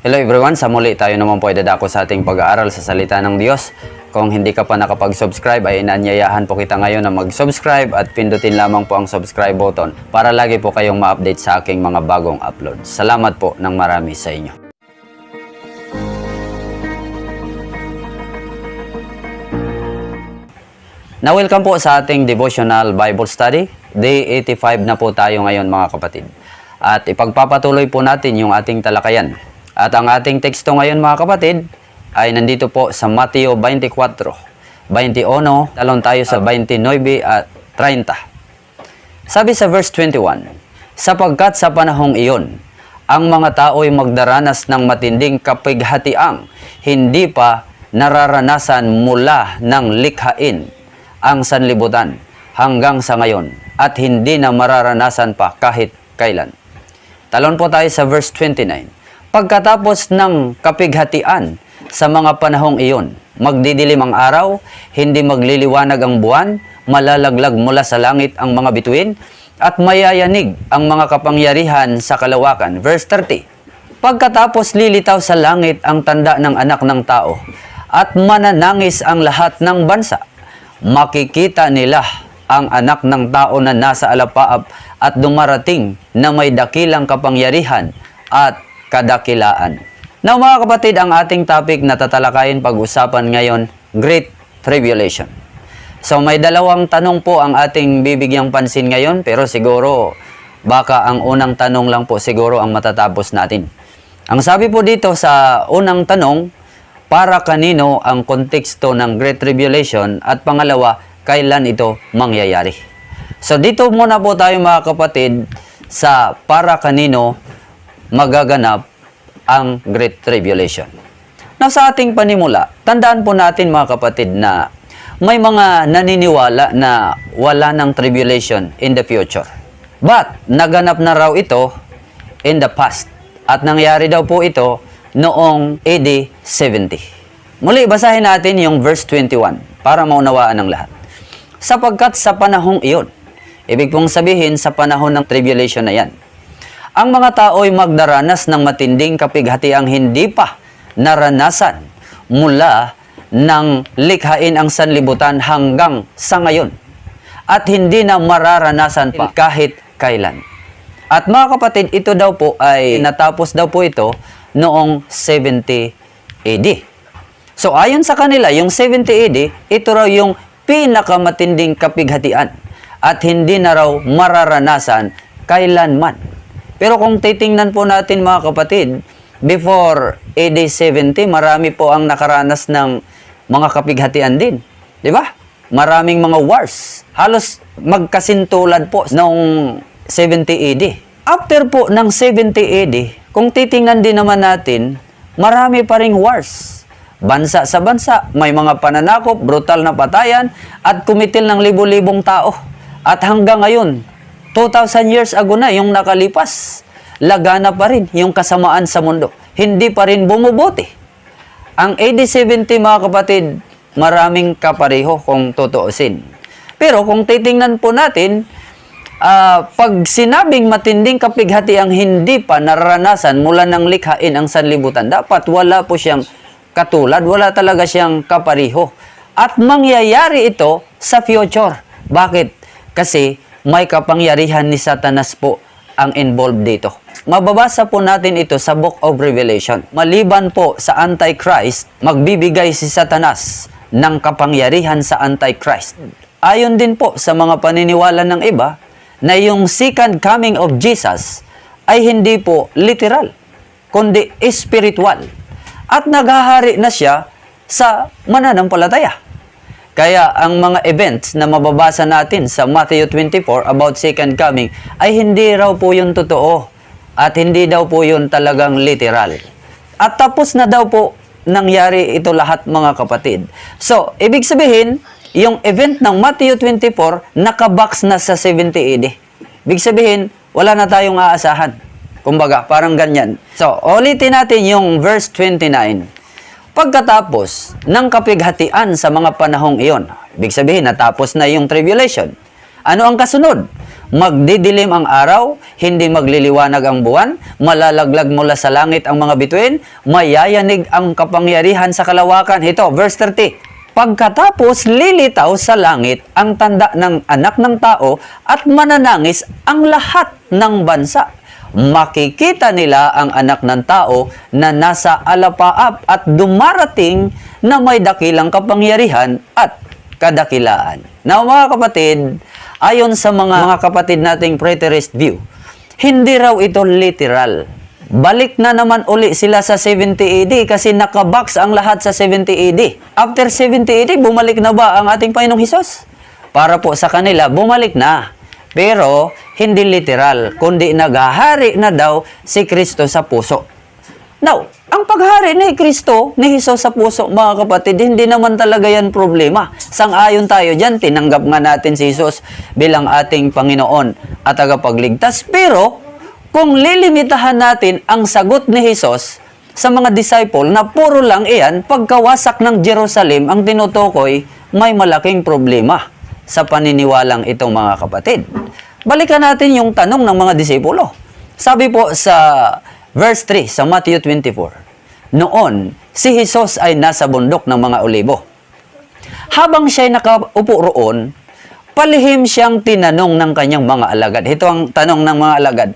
Hello everyone, sa muli tayo naman po ay dadako sa ating pag-aaral sa salita ng Diyos. Kung hindi ka pa nakapag-subscribe ay inanyayahan po kita ngayon na mag-subscribe at pindutin lamang po ang subscribe button para lagi po kayong ma-update sa aking mga bagong upload. Salamat po ng marami sa inyo. Na-welcome po sa ating devotional Bible study. Day 85 na po tayo ngayon mga kapatid. At ipagpapatuloy po natin yung ating talakayan. At ang ating teksto ngayon mga kapatid ay nandito po sa Mateo 24, 21, talon tayo sa 29 at 30. Sabi sa verse 21, Sapagkat sa panahong iyon, ang mga tao'y magdaranas ng matinding kapighatiang hindi pa nararanasan mula ng likhain ang sanlibutan hanggang sa ngayon at hindi na mararanasan pa kahit kailan. Talon po tayo sa verse 29. Pagkatapos ng kapighatian sa mga panahong iyon, magdidilim ang araw, hindi magliliwanag ang buwan, malalaglag mula sa langit ang mga bituin, at mayayanig ang mga kapangyarihan sa kalawakan. Verse 30. Pagkatapos lilitaw sa langit ang tanda ng anak ng tao, at mananangis ang lahat ng bansa, makikita nila ang anak ng tao na nasa alapaap at dumarating na may dakilang kapangyarihan at kadakilaan. Now mga kapatid, ang ating topic na tatalakayin pag-usapan ngayon, Great Tribulation. So may dalawang tanong po ang ating bibigyang pansin ngayon pero siguro baka ang unang tanong lang po siguro ang matatapos natin. Ang sabi po dito sa unang tanong, para kanino ang konteksto ng Great Tribulation at pangalawa, kailan ito mangyayari. So dito muna po tayo mga kapatid sa para kanino magaganap ang Great Tribulation. Now sa ating panimula, tandaan po natin mga kapatid na may mga naniniwala na wala ng tribulation in the future. But naganap na raw ito in the past at nangyari daw po ito noong AD 70. Muli basahin natin yung verse 21 para maunawaan ng lahat. Sapagkat sa panahong iyon, ibig pong sabihin sa panahon ng tribulation na yan, ang mga tao'y magdaranas ng matinding kapighatiang hindi pa naranasan mula ng likhain ang sanlibutan hanggang sa ngayon at hindi na mararanasan pa kahit kailan. At mga kapatid, ito daw po ay natapos daw po ito noong 70 AD. So ayon sa kanila, yung 70 AD, ito raw yung pinakamatinding kapighatian at hindi na raw mararanasan kailanman. Pero kung titingnan po natin mga kapatid, before AD 70, marami po ang nakaranas ng mga kapighatian din. Di ba? Maraming mga wars. Halos magkasintulad po noong 70 AD. After po ng 70 AD, kung titingnan din naman natin, marami pa ring wars. Bansa sa bansa, may mga pananakop, brutal na patayan, at kumitil ng libo-libong tao. At hanggang ngayon, 2,000 years ago na yung nakalipas, lagana pa rin yung kasamaan sa mundo. Hindi pa rin bumubuti. Ang AD 70 mga kapatid, maraming kapareho kung tutuusin. Pero kung titingnan po natin, ah, pag sinabing matinding kapighati ang hindi pa naranasan mula ng likhain ang sanlibutan, dapat wala po siyang katulad, wala talaga siyang kapariho. At mangyayari ito sa future. Bakit? Kasi may kapangyarihan ni Satanas po ang involved dito. Mababasa po natin ito sa Book of Revelation. Maliban po sa Antichrist, magbibigay si Satanas ng kapangyarihan sa Antichrist. Ayon din po sa mga paniniwala ng iba na yung second coming of Jesus ay hindi po literal, kundi spiritual. At naghahari na siya sa mananampalataya. Kaya ang mga events na mababasa natin sa Matthew 24 about second coming ay hindi raw po yun totoo at hindi daw po yun talagang literal. At tapos na daw po nangyari ito lahat mga kapatid. So, ibig sabihin, yung event ng Matthew 24 nakabox na sa 70 AD. Ibig sabihin, wala na tayong aasahan. Kumbaga, parang ganyan. So, ulitin natin yung verse 29. Pagkatapos ng kapighatian sa mga panahong iyon, ibig sabihin natapos na yung tribulation. Ano ang kasunod? magdidilim ang araw, hindi magliliwanag ang buwan, malalaglag mula sa langit ang mga bituin, mayayanig ang kapangyarihan sa kalawakan. Ito, verse 30. Pagkatapos lilitaw sa langit ang tanda ng anak ng tao at mananangis ang lahat ng bansa. Makikita nila ang anak ng tao na nasa alapaap at dumarating na may dakilang kapangyarihan at kadakilaan. Now mga kapatid, ayon sa mga, mga kapatid nating preterist view, hindi raw ito literal. Balik na naman uli sila sa 70 AD kasi nakabox ang lahat sa 70 AD. After 70 AD, bumalik na ba ang ating Panginoong Hesus? Para po sa kanila, bumalik na. Pero hindi literal, kundi naghahari na daw si Kristo sa puso. Now, ang paghari ni Kristo, ni Hesus sa puso, mga kapatid, hindi naman talaga yan problema. Sang-ayon tayo dyan, tinanggap nga natin si Hesus bilang ating Panginoon at tagapagligtas. Pero, kung lilimitahan natin ang sagot ni Hesus sa mga disciple na puro lang iyan, pagkawasak ng Jerusalem ang tinutukoy, may malaking problema sa paniniwalang itong mga kapatid. Balikan natin yung tanong ng mga disipulo. Sabi po sa verse 3 sa Matthew 24, Noon, si Jesus ay nasa bundok ng mga olibo. Habang siya'y nakaupo roon, palihim siyang tinanong ng kanyang mga alagad. Ito ang tanong ng mga alagad.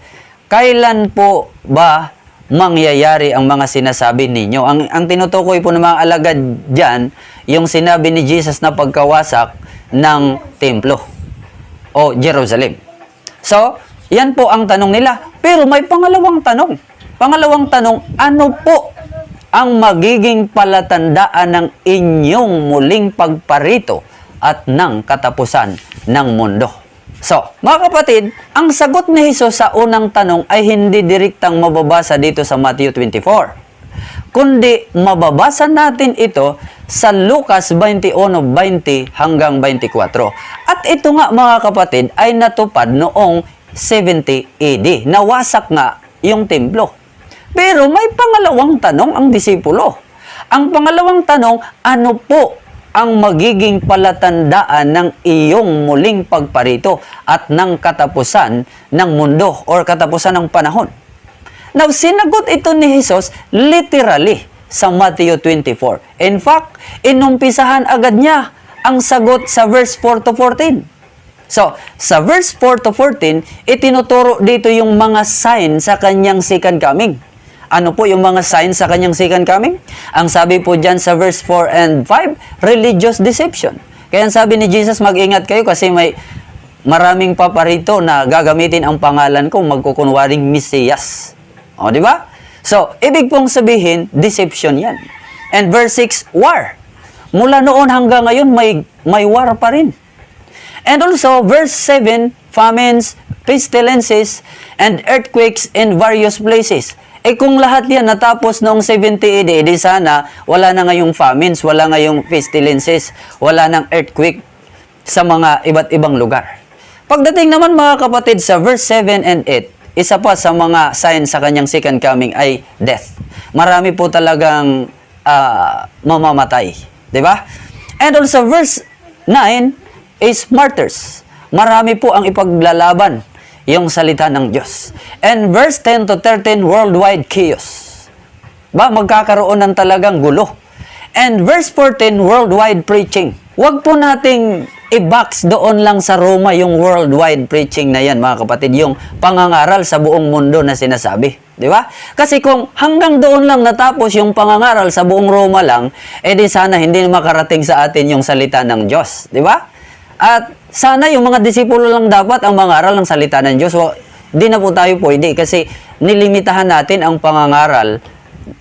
Kailan po ba mangyayari ang mga sinasabi ninyo? Ang, ang tinutukoy po ng mga alagad dyan, yung sinabi ni Jesus na pagkawasak ng templo o Jerusalem. So, yan po ang tanong nila. Pero may pangalawang tanong. Pangalawang tanong, ano po ang magiging palatandaan ng inyong muling pagparito at ng katapusan ng mundo? So, mga kapatid, ang sagot ni Jesus sa unang tanong ay hindi direktang mababasa dito sa Matthew 24. Kundi mababasa natin ito sa Lucas 21:20 hanggang 24. At ito nga mga kapatid ay natupad noong 70 AD. Nawasak nga yung templo. Pero may pangalawang tanong ang disipulo. Ang pangalawang tanong, ano po ang magiging palatandaan ng iyong muling pagparito at ng katapusan ng mundo or katapusan ng panahon? Now, sinagot ito ni Jesus literally sa Matthew 24. In fact, inumpisahan agad niya ang sagot sa verse 4 to 14. So, sa verse 4 to 14, itinuturo dito yung mga sign sa kanyang second coming. Ano po yung mga signs sa kanyang second coming? Ang sabi po dyan sa verse 4 and 5, religious deception. Kaya sabi ni Jesus, mag-ingat kayo kasi may maraming paparito na gagamitin ang pangalan ko magkukunwaring Mesiyas. O, di ba? So, ibig pong sabihin, deception yan. And verse 6, war. Mula noon hanggang ngayon, may, may war pa rin. And also, verse 7, famines, pestilences, and earthquakes in various places. Eh kung lahat yan natapos noong 70 AD, edi sana wala na ngayong famines, wala ngayong pestilences, wala nang earthquake sa mga iba't ibang lugar. Pagdating naman mga kapatid sa verse 7 and 8, isa pa sa mga signs sa kanyang second coming ay death. Marami po talagang ah, mamamatay. Di ba? And also verse 9 is martyrs. Marami po ang ipaglalaban yung salita ng Diyos. And verse 10 to 13, worldwide chaos. Ba, magkakaroon ng talagang gulo. And verse 14, worldwide preaching. Huwag po nating i-box doon lang sa Roma yung worldwide preaching na yan, mga kapatid, yung pangangaral sa buong mundo na sinasabi. Di ba? Kasi kung hanggang doon lang natapos yung pangangaral sa buong Roma lang, edi sana hindi makarating sa atin yung salita ng Diyos. Di ba? At sana yung mga disipulo lang dapat ang mangaral ng salita ng Diyos. Wa- Di na po tayo pwede kasi nilimitahan natin ang pangangaral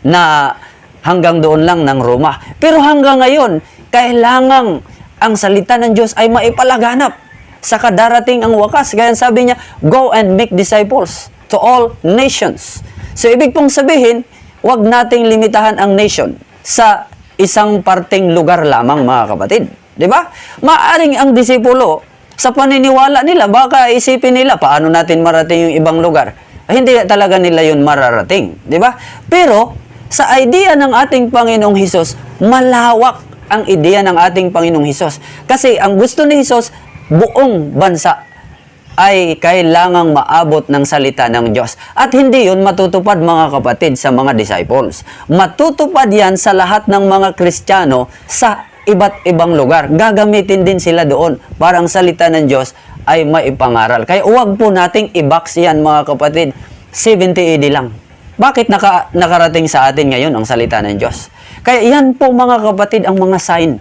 na hanggang doon lang ng Roma. Pero hanggang ngayon, kailangang ang salita ng Diyos ay maipalaganap sa kadarating ang wakas. Kaya sabi niya, go and make disciples to all nations. So ibig pong sabihin, wag nating limitahan ang nation sa isang parting lugar lamang mga kapatid. Di ba? Maaring ang disipulo, sa paniniwala nila, baka isipin nila, paano natin marating yung ibang lugar? Ay, hindi talaga nila yun mararating. Di ba? Pero, sa idea ng ating Panginoong Hesus, malawak ang ideya ng ating Panginoong Hesus. Kasi ang gusto ni Hesus, buong bansa ay kailangang maabot ng salita ng Diyos. At hindi yun matutupad mga kapatid sa mga disciples. Matutupad yan sa lahat ng mga Kristiyano sa iba't ibang lugar. Gagamitin din sila doon para ang salita ng Diyos ay maipangaral. Kaya huwag po nating i-box yan mga kapatid. 70 AD lang. Bakit naka, nakarating sa atin ngayon ang salita ng Diyos? Kaya yan po mga kapatid ang mga sign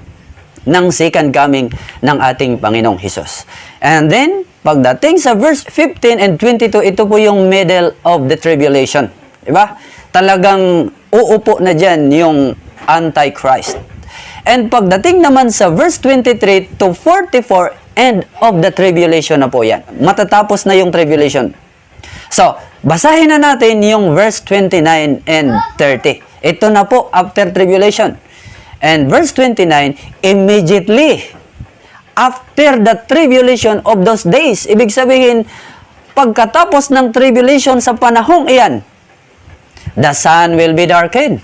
ng second coming ng ating Panginoong Hesus. And then, pagdating sa verse 15 and 22, ito po yung middle of the tribulation. Diba? Talagang uupo na dyan yung Antichrist. And pagdating naman sa verse 23 to 44, end of the tribulation na po yan. Matatapos na yung tribulation. So, basahin na natin yung verse 29 and 30. Ito na po after tribulation. And verse 29, immediately after the tribulation of those days, ibig sabihin, pagkatapos ng tribulation sa panahong iyan, the sun will be darkened,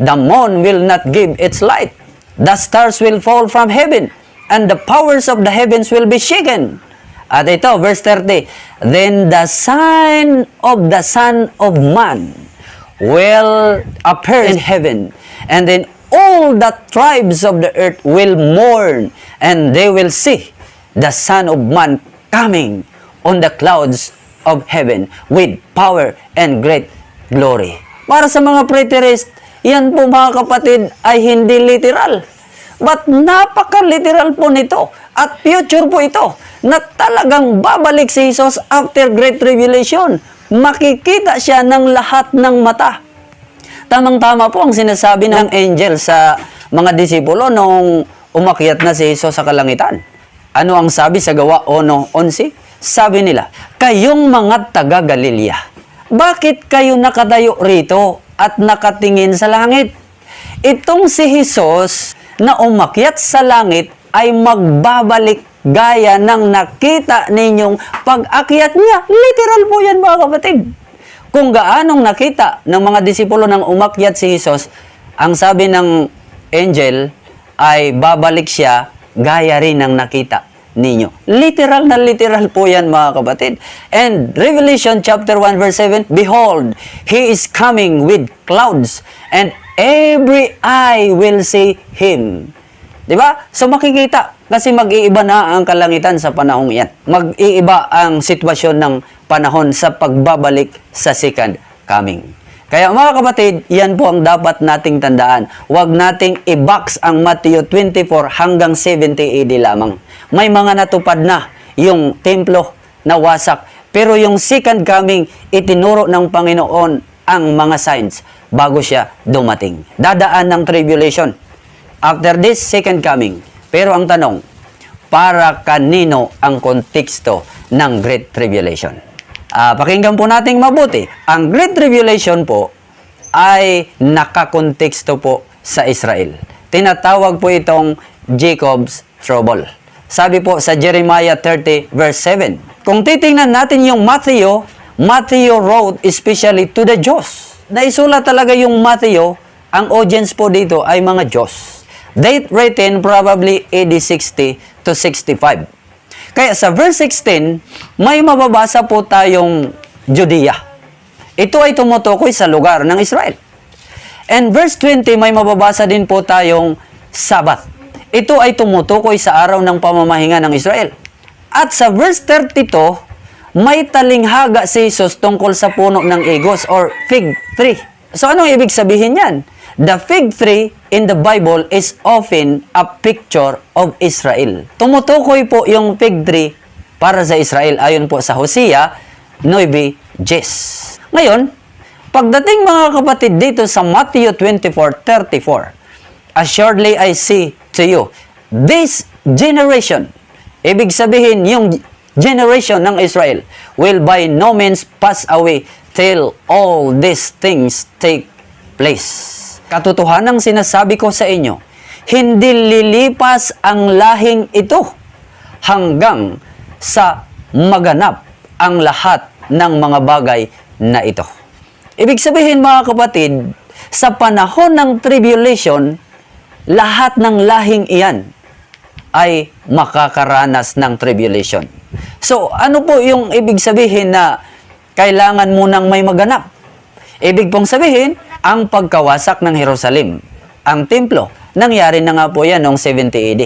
the moon will not give its light, the stars will fall from heaven, and the powers of the heavens will be shaken. At ito, verse 30, Then the sign of the Son of Man will appear in heaven, and then all the tribes of the earth will mourn, and they will see the Son of Man coming on the clouds of heaven with power and great glory. Para sa mga preterist, yan po mga kapatid ay hindi literal. But napaka-literal po nito at future po ito na talagang babalik si Jesus after Great Tribulation. Makikita siya ng lahat ng mata. Tamang-tama po ang sinasabi ng angel sa mga disipulo nung umakyat na si Jesus sa kalangitan. Ano ang sabi sa gawa 1.11? Sabi nila, kayong mga taga Galilea, bakit kayo nakadayo rito at nakatingin sa langit? Itong si Jesus na umakyat sa langit ay magbabalik gaya ng nakita ninyong pag-akyat niya. Literal po yan mga kapatid kung gaanong nakita ng mga disipulo ng umakyat si Jesus, ang sabi ng angel ay babalik siya gaya rin ng nakita ninyo. Literal na literal po yan mga kapatid. And Revelation chapter 1 verse 7, Behold, He is coming with clouds and every eye will see Him. Di ba? So makikita kasi mag-iiba na ang kalangitan sa panahong yan. Mag-iiba ang sitwasyon ng panahon sa pagbabalik sa second coming. Kaya mga kapatid, yan po ang dapat nating tandaan. Huwag nating i-box ang Matthew 24 hanggang 70 AD lamang. May mga natupad na yung templo na wasak. Pero yung second coming, itinuro ng Panginoon ang mga signs bago siya dumating. Dadaan ng tribulation. After this second coming. Pero ang tanong, para kanino ang konteksto ng Great Tribulation? Ah, pakinggan po nating mabuti. Ang Great Tribulation po ay nakakonteksto po sa Israel. Tinatawag po itong Jacob's Trouble. Sabi po sa Jeremiah 30 verse 7. Kung titingnan natin yung Matthew, Matthew wrote especially to the Jews. Naisulat talaga yung Matthew, ang audience po dito ay mga Jews. Date written probably AD 60 to 65. Kaya sa verse 16, may mababasa po tayong Judea. Ito ay tumutukoy sa lugar ng Israel. And verse 20, may mababasa din po tayong Sabat. Ito ay tumutukoy sa araw ng pamamahinga ng Israel. At sa verse 32, may talinghaga si Jesus tungkol sa puno ng igos or fig tree. So anong ibig sabihin yan? The fig tree in the Bible is often a picture of Israel. Tumutukoy po yung fig tree para sa Israel ayon po sa Hosea 9:10. Ngayon, pagdating mga kapatid dito sa Matthew 24:34, Assuredly I say to you, this generation, ibig sabihin yung generation ng Israel will by no means pass away till all these things take place. Katotohanang sinasabi ko sa inyo, hindi lilipas ang lahing ito hanggang sa maganap ang lahat ng mga bagay na ito. Ibig sabihin mga kapatid, sa panahon ng tribulation, lahat ng lahing iyan ay makakaranas ng tribulation. So, ano po yung ibig sabihin na kailangan munang may maganap? Ibig pong sabihin, ang pagkawasak ng Jerusalem, ang templo, nangyari na nga po yan noong 70 AD.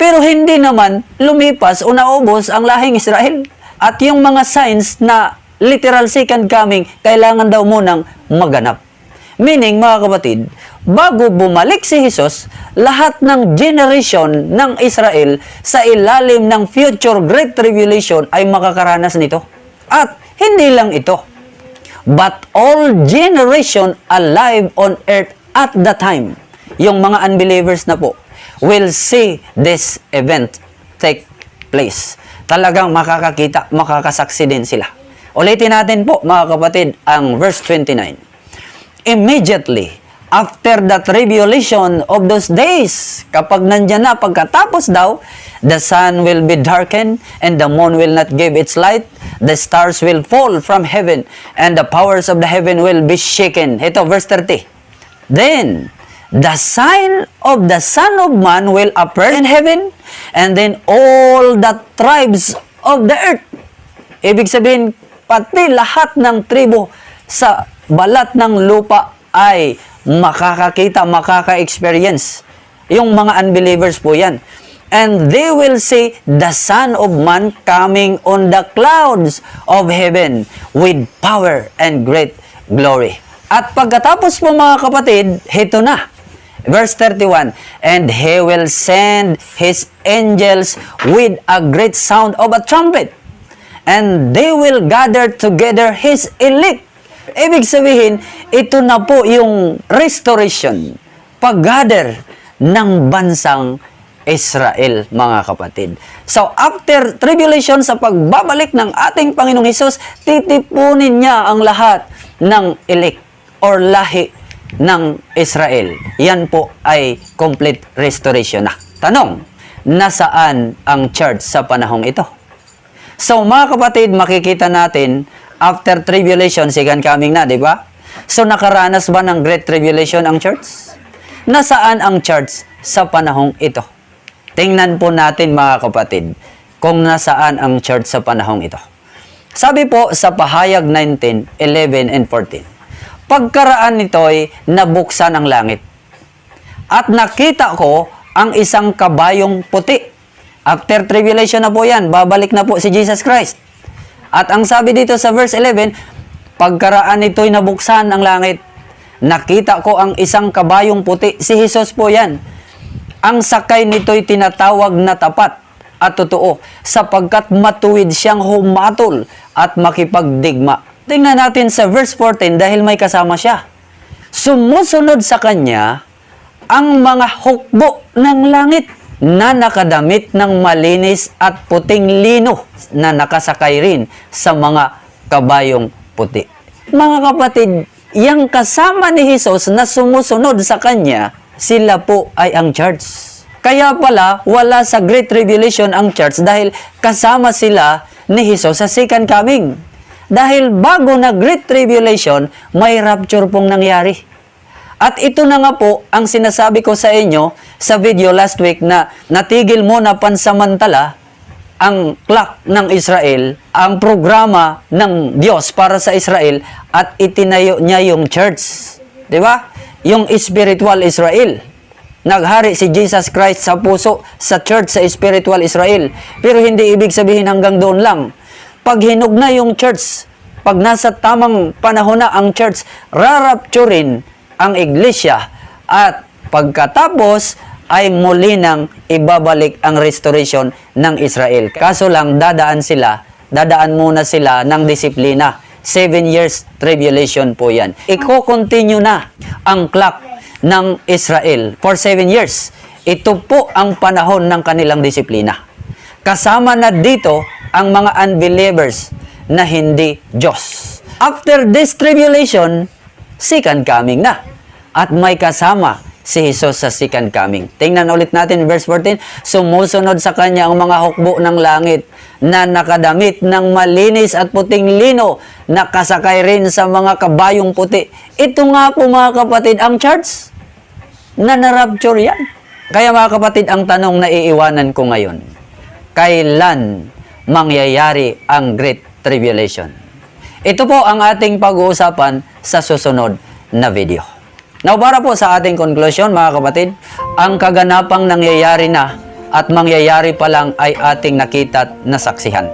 Pero hindi naman lumipas o naubos ang lahing Israel. At yung mga signs na literal second coming, kailangan daw munang maganap. Meaning, mga kapatid, bago bumalik si Jesus, lahat ng generation ng Israel sa ilalim ng future Great Tribulation ay makakaranas nito. At hindi lang ito, but all generation alive on earth at the time, yung mga unbelievers na po, will see this event take place. Talagang makakakita, makakasaksi din sila. Ulitin natin po, mga kapatid, ang verse 29 immediately after the tribulation of those days, kapag nandyan na, pagkatapos daw, the sun will be darkened and the moon will not give its light, the stars will fall from heaven and the powers of the heaven will be shaken. Ito, verse 30. Then, the sign of the Son of Man will appear in heaven and then all the tribes of the earth Ibig sabihin, pati lahat ng tribo sa balat ng lupa ay makakakita, makaka-experience. Yung mga unbelievers po yan. And they will see the Son of Man coming on the clouds of heaven with power and great glory. At pagkatapos po mga kapatid, heto na. Verse 31, And he will send his angels with a great sound of a trumpet and they will gather together his elect. Ibig sabihin, ito na po yung restoration, pag-gather ng bansang Israel, mga kapatid. So, after tribulation, sa pagbabalik ng ating Panginoong Hesus, titipunin niya ang lahat ng elect or lahi ng Israel. Yan po ay complete restoration na. Tanong, nasaan ang church sa panahong ito? So mga kapatid, makikita natin after tribulation, second coming na, di ba? So nakaranas ba ng great tribulation ang church? Nasaan ang church sa panahong ito? Tingnan po natin mga kapatid kung nasaan ang church sa panahong ito. Sabi po sa pahayag 19, 11 and 14, Pagkaraan nito'y nabuksan ang langit. At nakita ko ang isang kabayong puti After tribulation na po yan, babalik na po si Jesus Christ. At ang sabi dito sa verse 11, pagkaraan nito'y nabuksan ang langit, nakita ko ang isang kabayong puti. Si Jesus po yan. Ang sakay nito'y tinatawag na tapat at totoo sapagkat matuwid siyang humatol at makipagdigma. Tingnan natin sa verse 14 dahil may kasama siya. Sumusunod sa kanya ang mga hukbo ng langit na nakadamit ng malinis at puting lino na nakasakay rin sa mga kabayong puti. Mga kapatid, yung kasama ni Jesus na sumusunod sa Kanya, sila po ay ang church. Kaya pala, wala sa Great Tribulation ang church dahil kasama sila ni Jesus sa second coming. Dahil bago na Great Tribulation, may rapture pong nangyari. At ito na nga po ang sinasabi ko sa inyo sa video last week na natigil mo na pansamantala ang clock ng Israel, ang programa ng Diyos para sa Israel at itinayo niya yung church. 'Di ba? Yung spiritual Israel. Naghari si Jesus Christ sa puso sa church sa spiritual Israel. Pero hindi ibig sabihin hanggang doon lang. Pag hinog na yung church, pag nasa tamang panahon na ang church, rarapturin ang iglesia at pagkatapos ay muli nang ibabalik ang restoration ng Israel. Kaso lang dadaan sila, dadaan muna sila ng disiplina. Seven years tribulation po yan. Iko-continue na ang clock ng Israel for seven years. Ito po ang panahon ng kanilang disiplina. Kasama na dito ang mga unbelievers na hindi Diyos. After this tribulation, second coming na. At may kasama si Jesus sa second coming. Tingnan ulit natin verse 14. Sumusunod sa kanya ang mga hukbo ng langit na nakadamit ng malinis at puting lino, nakasakay rin sa mga kabayong puti. Ito nga po mga kapatid, ang church na narapture yan. Kaya mga kapatid, ang tanong na iiwanan ko ngayon, kailan mangyayari ang Great Tribulation. Ito po ang ating pag-uusapan sa susunod na video. Now, para po sa ating conclusion, mga kapatid, ang kaganapang nangyayari na at mangyayari pa lang ay ating nakita at nasaksihan.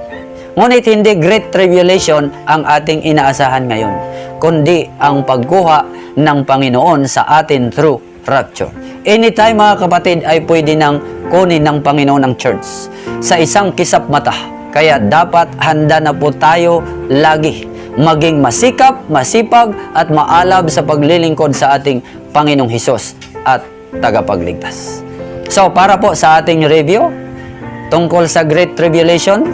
Ngunit hindi Great Tribulation ang ating inaasahan ngayon, kundi ang pagkuha ng Panginoon sa atin through rapture. Anytime mga kapatid ay pwede nang kunin ng Panginoon ng church sa isang kisap mata. Kaya dapat handa na po tayo lagi maging masikap, masipag at maalab sa paglilingkod sa ating Panginoong Hesus at tagapagligtas. So para po sa ating review tungkol sa Great Tribulation,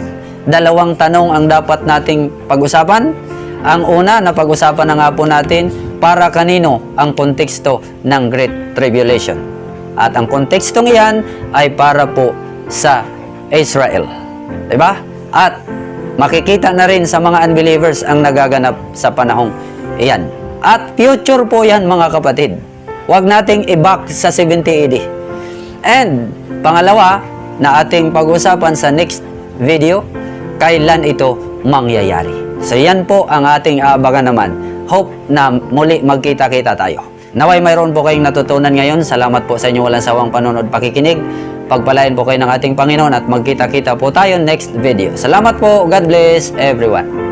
dalawang tanong ang dapat nating pag-usapan. Ang una na pag-usapan na nga po natin para kanino ang konteksto ng Great Tribulation. At ang kontekstong iyan ay para po sa Israel. Diba? At makikita na rin sa mga unbelievers ang nagaganap sa panahong iyan. At future po yan mga kapatid. Huwag nating i-back sa 70 AD. And pangalawa na ating pag-usapan sa next video, kailan ito mangyayari. So yan po ang ating aabangan naman. Hope na muli magkita-kita tayo. Naway mayroon po kayong natutunan ngayon. Salamat po sa inyong walang sawang panonood pakikinig. Pagpalain po kayo ng ating Panginoon at magkita-kita po tayo next video. Salamat po. God bless everyone.